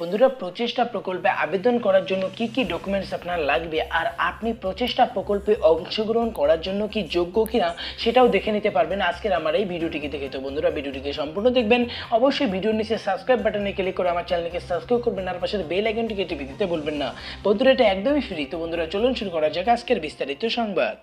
বন্ধুরা, প্রচেষ্টা প্রকল্পে আবেদন করার জন্য কি কি ডকুমেন্টস আপনার লাগবে আর আপনি প্রচেষ্টা প্রকল্পে অংশগ্রহণ করার জন্য কি যোগ্য কিনা সেটাও দেখে নিতে পারবেন আজকের আমার এই ভিডিওটিকে দেখে। তো বন্ধুরা, ভিডিওটিকে সম্পূর্ণ দেখবেন। অবশ্যই ভিডিওর নিচে সাবস্ক্রাইব বাটনে ক্লিক করে আমার চ্যানেলকে সাবস্ক্রাইব করবেন আর পাশে বেল আইকনটিকে টিপে দিতে বলবেন না। বন্ধুরা, এটা একদমই ফ্রি তো বন্ধুরা, চলুন শুরু করা যাক আজকের বিস্তারিত সংবাদ।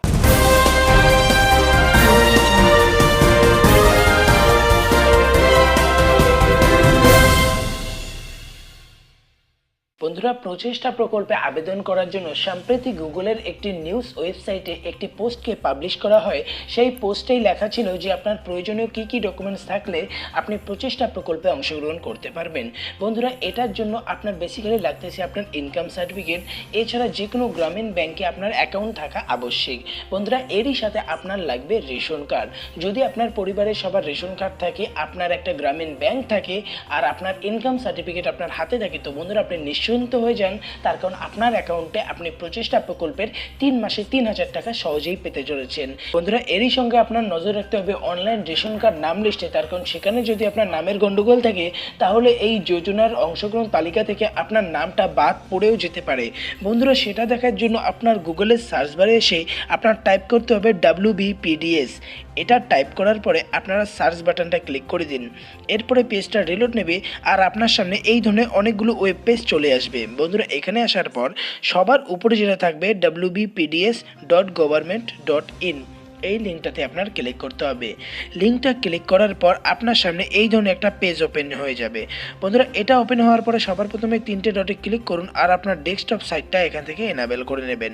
বন্ধুরা, প্রচেষ্টা প্রকল্পে আবেদন করার জন্য সম্প্রতি গুগলের একটি নিউজ ওয়েবসাইটে একটি পোস্টকে পাবলিশ করা হয়। সেই পোস্টেই লেখা ছিল যে, আপনার প্রয়োজনীয় কী কী ডকুমেন্টস থাকলে আপনি প্রচেষ্টা প্রকল্পে অংশগ্রহণ করতে পারবেন। বন্ধুরা, এটার জন্য আপনার বেসিক্যালি লাগতেছে আপনার ইনকাম সার্টিফিকেট এছাড়া যে কোনো গ্রামীণ ব্যাংকে আপনার অ্যাকাউন্ট থাকা আবশ্যিক। বন্ধুরা, এরই সাথে আপনার লাগবে রেশন কার্ড। যদি আপনার পরিবারের সবার রেশন কার্ড থাকে, আপনার একটা গ্রামীণ ব্যাংক থাকে, আর আপনার ইনকাম সার্টিফিকেট আপনার হাতে থাকে, তো বন্ধুরা, আপনি নিশ্চিন্ত হয়ে যান, তার কারণ আপনার অ্যাকাউন্টে আপনি প্রচেষ্টা প্রকল্পের তিন মাসে তিন হাজার টাকা সহজেই পেতে চলেছেন। বন্ধুরা, এরই সঙ্গে আপনার নজর রাখতে হবে অনলাইন রেশন কার্ড নাম লিস্টে তার কারণ সেখানে যদি আপনার নামের গণ্ডগোল থাকে, তাহলে এই যোজনার অংশগ্রহণ তালিকা থেকে আপনার নামটা বাদ পড়েও যেতে পারে। বন্ধুরা, সেটা দেখার জন্য আপনার গুগলের সার্চ বারে এসে আপনার টাইপ করতে হবে ডাব্লিউ বিপিডিএস এটা টাইপ করার পরে আপনারা সার্চ বাটনটা ক্লিক করে দিন। এরপরে পেজটা রিলোড নেবে আর আপনার সামনে এই ধরনের অনেকগুলো ওয়েব পেজ চলে আসবে বন্ধুরা এখানে আসার পর সবার উপরে যেটা থাকবে WB PDS dot government dot in এই লিঙ্কটাতে আপনার ক্লিক করতে হবে। লিঙ্কটা ক্লিক করার পর আপনার সামনে এই ধরনের একটা পেজ ওপেন হয়ে যাবে। বন্ধুরা, এটা ওপেন হওয়ার পরে সবার প্রথমে তিনটে ডটে ক্লিক করুন আর আপনার ডেস্কটপ সাইটটা এখান থেকে এনাবেল করে নেবেন।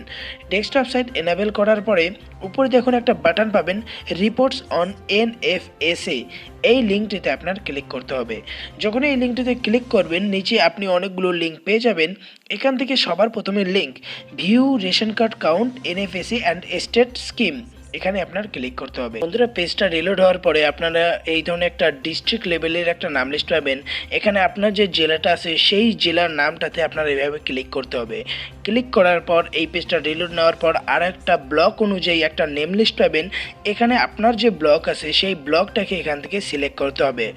ডেস্কটপ সাইট এনাবেল করার পরে উপরে দেখুন একটা বাটন পাবেন reports on N F S A এই লিঙ্কটিতে আপনার ক্লিক করতে হবে। যখন এই লিঙ্কটিতে ক্লিক করবেন, নিচে আপনি অনেকগুলো লিঙ্ক পেয়ে যাবেন। এখান থেকে সবার প্রথমে link view ration card count N F NFSA and state scheme এখানে আপনার ক্লিক করতে হবে। বন্ধুরা পেজটা রিলোড হওয়ার পরে আপনারা এই ধরনের একটা ডিস্ট্রিক্ট লেভেলের একটা নাম লিস্ট পাবেন। এখানে আপনার যে জেলাটা আছে, সেই জেলার নামটাতে আপনার এইভাবে ক্লিক করতে হবে। ক্লিক করার পর, এই পেজটা রিলোড নেওয়ার পর আর একটা ব্লক অনুযায়ী একটা নেম লিস্ট পাবেন। এখানে আপনার যে ব্লক আছে, সেই ব্লকটাকে এখান থেকে সিলেক্ট করতে হবে।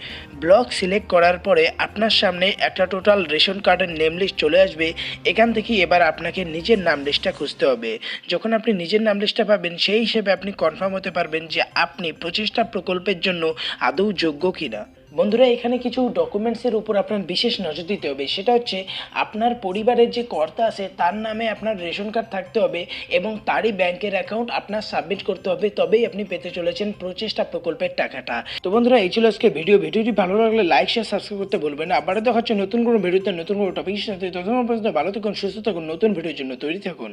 ব্লক সিলেক্ট করার পরে আপনার সামনে একটা টোটাল রেশন কার্ডের নেম লিস্ট চলে আসবে। এখান থেকে এবার আপনাকে নিজের নাম লিস্টটা খুঁজতে হবে। যখন আপনি নিজের নাম লিস্টটা পাবেন, সেই হিসেবে আপনি কনফার্ম হতে পারবেন যে আপনি প্রচেষ্টা প্রকল্পের জন্য আদৌ যোগ্য কিনা। বন্ধুরা, এখানে কিছু ডকুমেন্টসের উপর আপনার বিশেষ নজর দিতে হবে। সেটা হচ্ছে, আপনার পরিবারের যে কর্তা আছে, তার নামে আপনার রেশন কার্ড থাকতে হবে এবং তারই ব্যাংকের অ্যাকাউন্ট আপনার সাবমিট করতে হবে। তবেই আপনি পেতে চলেছেন প্রচেষ্টা প্রকল্পের টাকাটা। তো বন্ধুরা, এই ছিল আজকে ভিডিও ভিডিওটি ভালো লাগলে লাইক শেয়ার সাবস্ক্রাইব করতে বলবেন না। আবারও দেখা হচ্ছে নতুন কোনো ভিডিওতে নতুন কোনো টপিকের সাথে ততক্ষণ পর্যন্ত ভালো থাকুন, সুস্থ থাকুন। নতুন ভিডিওর জন্য তৈরি থাকুন।